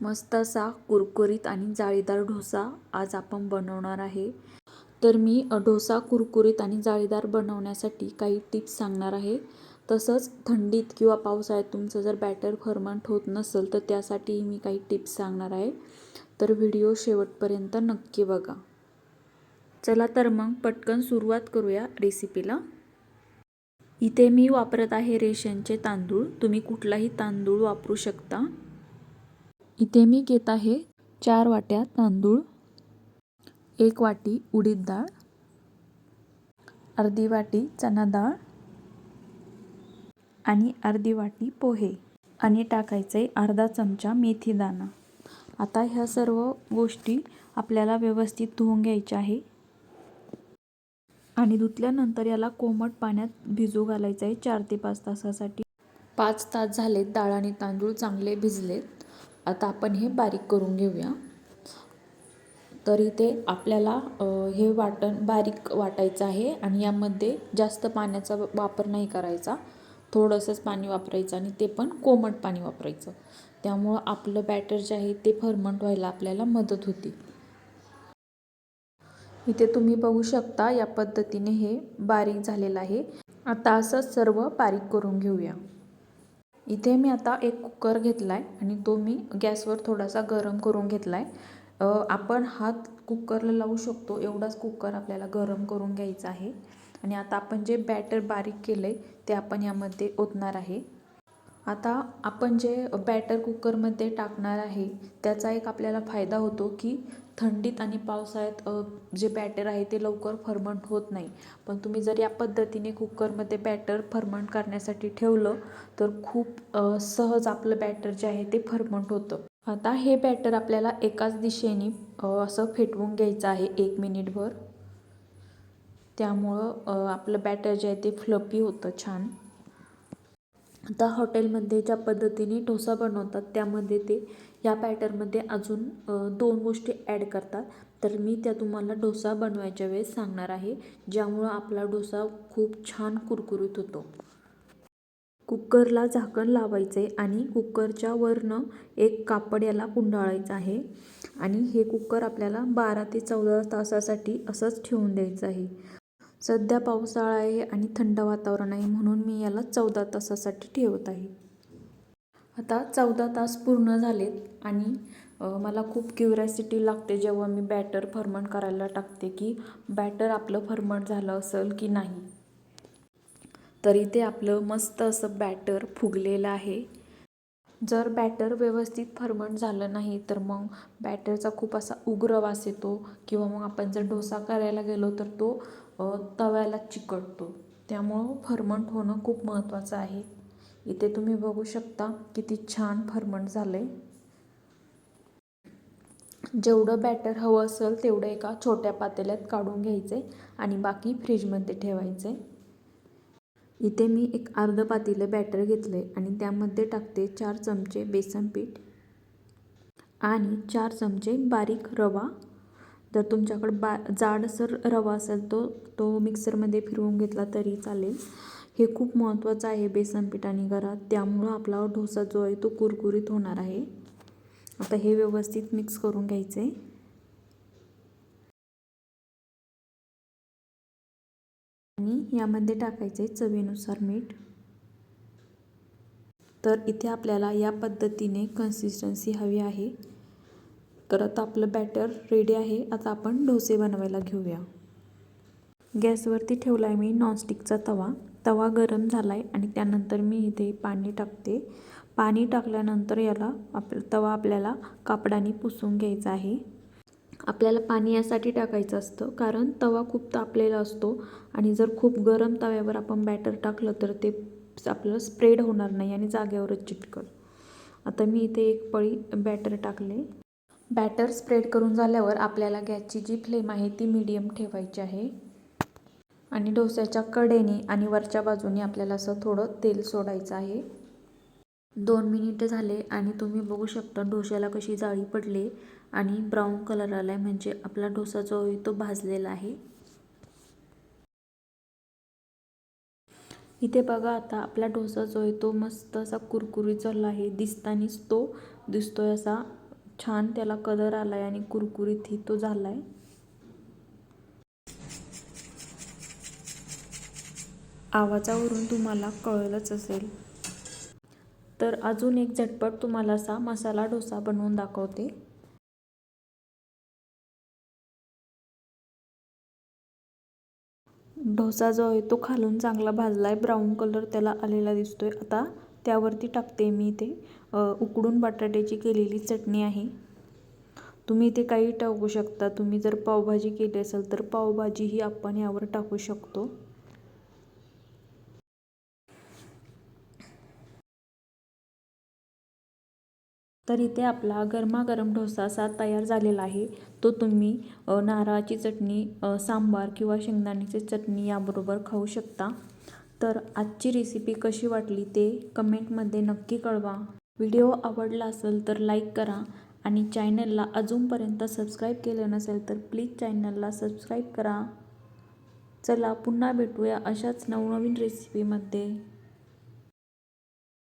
मस्त असा कुरकुरीत आणि जाळीदार डोसा आज आपण बनवणार आहे. तर मी ढोसा डोसा कुरकुरीत आणि जाळीदार बनवण्यासाठी काही टिप्स सांगणार आहे. तसंच थंडीत किंवा पावसाळ्यात तुमचं जर बॅटर फर्मंट होत नसेल तर त्यासाठीही मी काही टिप्स सांगणार आहे. तर व्हिडिओ शेवटपर्यंत नक्की बघा. चला तर मग पटकन सुरुवात करूया रेसिपीला. इथे मी वापरत आहे रेशनचे तांदूळ. तुम्ही कुठलाही तांदूळ वापरू शकता. इथे मी घेत आहे चार वाट्या तांदूळ एक वाटी उडीद डाळ अर्धी वाटी चना डाळ आणि अर्धी वाटी पोहे आणि टाकायचे अर्धा चमचा मेथी दाणा. आता ह्या सर्व गोष्टी आपल्याला व्यवस्थित धुवून घ्यायच्या आहे. आणि धुतल्यानंतर याला कोमट पाण्यात भिजू घालायचं आहे चार ते पाच तासासाठी. पाच तास झाले डाळ आणि तांदूळ चांगले भिजलेत. आता आपण हे बारीक करून घेऊया. तर इथे आपल्याला हे वाटण बारीक वाटायचं आहे आणि यामध्ये जास्त पाण्याचा वापर नाही करायचा. थोडंसंच पाणी वापरायचं आणि ते पण कोमट पाणी वापरायचं. त्यामुळं आपलं बॅटर जे आहे ते फर्मंट व्हायला आपल्याला मदत होती. इथे तुम्ही बघू शकता या पद्धतीने हे बारीक झालेलं आहे. आता असंच सर्व बारीक करून घेऊया. इथे मी आता एक कुकर घेतला आहे आणि तो मी गॅसवर थोडासा गरम करून घेतला आहे आपण हात कुकरला लावू शकतो एवढाच कुकर आपल्याला गरम करून घ्यायचा आहे. आणि आता आपण जे बॅटर बारीक केलं आहे ते आपण यामध्ये ओतणार आहे. आता आपण जे बॅटर कुकरमध्ये टाकणार आहे त्याचा एक आपल्याला फायदा होतो की थंडीत आणि पावसाळ्यात जे बॅटर आहे ते लवकर फर्मंट होत नाही. पण तुम्ही जर या पद्धतीने कुकरमध्ये बॅटर फर्मंट करण्यासाठी ठेवलं तर खूप सहज आपलं बॅटर जे आहे ते फर्मंट होतं. आता हे बॅटर आपल्याला एकाच दिशेने असं फेटवून घ्यायचं आहे एक मिनिटभर त्यामुळं आपलं बॅटर जे आहे ते फ्लपी होतं छान. आता हॉटेलमध्ये ज्या पद्धतीने डोसा बनवतात त्यामध्ये ते या पॅटर्नमध्ये अजून दोन गोष्टी ॲड करतात. तर मी त्या तुम्हाला डोसा बनवायच्या वेळेस सांगणार आहे ज्यामुळं आपला डोसा खूप छान कुरकुरीत होतो. कुकरला झाकण लावायचं आहे आणि कुकरच्या वरनं एक कापड याला गुंडाळायचं आहे. आणि हे कुकर आपल्याला बारा ते चौदा तासासाठी असंच ठेवून द्यायचं आहे. सध्या पावसाळा आहे आणि थंड वातावरण आहे म्हणून मी याला चौदा तासासाठी ठेवत आहे. आता चौदा तास पूर्ण झालेत आणि मला खूप क्युरॅसिटी लागते जेव्हा मी बॅटर फर्मंट करायला टाकते की बॅटर आपलं फर्मंट झालं असेल की नाही. तर इथे आपलं मस्त असं बॅटर फुगलेलं आहे. जर बॅटर व्यवस्थित फर्मंट झालं नाही तर मग बॅटरचा खूप असा उग्र वास येतो किंवा मग आपण जर डोसा करायला गेलो तर तो तव्याला चिकटतो. त्यामुळं फर्मंट होणं खूप महत्त्वाचं आहे. इथे तुम्ही बघू शकता किती छान फर्मंट झालं आहे जेवढं बॅटर हवं असेल तेवढं एका छोट्या पातेल्यात काढून घ्यायचे आणि बाकी फ्रीजमध्ये ठेवायचे इथे मी एक अर्ध पातेलं बॅटर घेतले आणि त्यामध्ये टाकते चार चमचे बेसन पीठ आणि चार चमचे बारीक रवा. जर तुमच्याकडे बा जाडसर रवा असेल तो तो मिक्सरमध्ये फिरवून घेतला तरी चालेल. हे खूप महत्त्वाचं आहे बेसन पीठ आणि त्यामुळं आपला डोसा जो आहे तो कुरकुरीत होणार आहे. आता हे व्यवस्थित मिक्स करून घ्यायचं आहे आणि यामध्ये टाकायचं आहे चवीनुसार मीठ. तर इथे आपल्याला या पद्धतीने कन्सिस्टन्सी हवी आहे. तर आता आपलं बॅटर रेडी आहे. आता आपण डोसे बनवायला घेऊया. गॅसवरती ठेवला आहे मी नॉनस्टिकचा तवा. तवा गरम झाला आहे आणि त्यानंतर मी इथे पाणी टाकते. पाणी टाकल्यानंतर याला आप तवा आपल्याला कापडाने पुसून घ्यायचा आहे. आपल्याला पाणी यासाठी टाकायचं असतं कारण तवा खूप तापलेला असतो आणि जर खूप गरम तव्यावर आपण बॅटर टाकलं तर ते आपलं स्प्रेड होणार नाही आणि जागेवरच चिटकल. आता मी इथे एक पळी बॅटर टाकले. बॅटर स्प्रेड करून झाल्यावर आपल्याला गॅसची जी फ्लेम आहे ती मीडियम ठेवायची आहे. आणि डोस्याच्या कडेने आणि वरच्या बाजूने आपल्याला असं थोडं तेल सोडायचं आहे. दोन मिनिटं झाले आणि तुम्ही बघू शकता डोश्याला कशी जाळी पडली आणि ब्राऊन कलर आला आहे म्हणजे आपला डोसा जो आहे तो भाजलेला आहे. इथे बघा आता आपला डोसा जो आहे तो मस्त असा कुरकुरीत झाला आहे. दिसतानीच तो दिसतोय असा छान त्याला कलर आला आहे आणि कुरकुरीतही तो झाला आहे आवाजावरून तुम्हाला कळलंच असेल. तर अजून एक झटपट तुम्हाला असा मसाला डोसा बनवून दाखवते. डोसा जो आहे तो खालून चांगला भाजला आहे ब्राऊन कलर त्याला आलेला दिसतो आहे आता त्यावरती टाकते मी ते उकडून बटाट्याची केलेली चटणी आहे. तुम्ही इथे काही टाकू शकता. तुम्ही जर पावभाजी केली असेल तर पावभाजीही आपण यावर टाकू शकतो. तर इथे आपला गरमागरम डोसा असा तयार झालेला आहे. तो तुम्ही नारळाची चटणी सांबार किंवा शेंगदाण्याची चटणी याबरोबर खाऊ शकता. तर आजची रेसिपी कशी वाटली ते कमेंटमध्ये नक्की कळवा. व्हिडिओ आवडला असेल तर लाईक करा आणि चॅनलला अजूनपर्यंत सबस्क्राईब केलं नसेल तर प्लीज चॅनलला सबस्क्राईब करा. चला पुन्हा भेटूया अशाच नवनवीन रेसिपीमध्ये